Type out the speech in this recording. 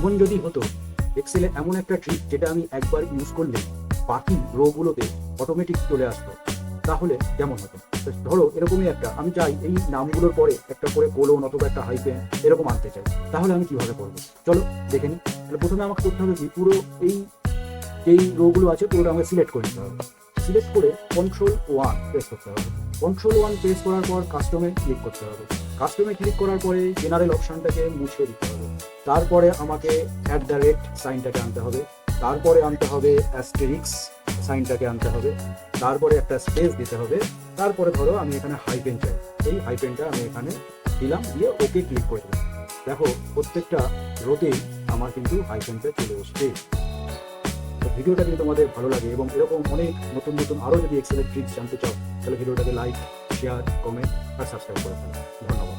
এমন যদি হতো এক্সেলে এমন একটা ট্রিক যেটা আমি একবার ইউজ করলে বাকি রোগুলোতে অটোমেটিক চলে আসতো, তাহলে কেমন হতো? ধরো এরকমই একটা, আমি চাই এই নামগুলোর পরে একটা করে কোলন অথবা একটা হাইপেন এরকম আনতে চাই, তাহলে আমি কীভাবে করব? চলো, দেখে নিই। তাহলে প্রথমে আমাকে করতে হবে কি, পুরো এই, যেই রোগুলো আছে, পুরোটা আমাকে সিলেক্ট করে নিতে হবে। সিলেক্ট করে কন্ট্রোল ওয়ান প্রেস করতে হবে। কন্ট্রোল ওয়ান প্রেস করার পর কাস্টমে ক্লিক করতে হবে। কাস্টমে ক্লিক করার পরে জেনারেল অপশানটাকে মুছে দিতে হবে। তারপরে আমাকে অ্যাট দ্য রেট সাইনটাকে আনতে হবে। তারপরে আনতে হবে অ্যাস্টেরিক্স সাইনটাকে আনতে হবে। তারপরে একটা স্পেস দিতে হবে। তারপরে ধরো আমি এখানে হাইপেন চাই। এই হাইপেনটা আমি এখানে দিলাম, দিয়ে ওকে ক্লিক করে দিলাম। দেখো, প্রত্যেকটা রোতেই আমার কিন্তু হাইপেনটা চলে আসছে তো ভিডিওটা যদি তোমাদের ভালো লাগে এবং এরকম অনেক নতুন নতুন আরও যদি এক্সেলের ট্রিক্স জানতে চাও, তাহলে ভিডিওটাকে লাইক শেয়ার কমেন্ট আর সাবস্ক্রাইব করে ফেলো। ধন্যবাদ।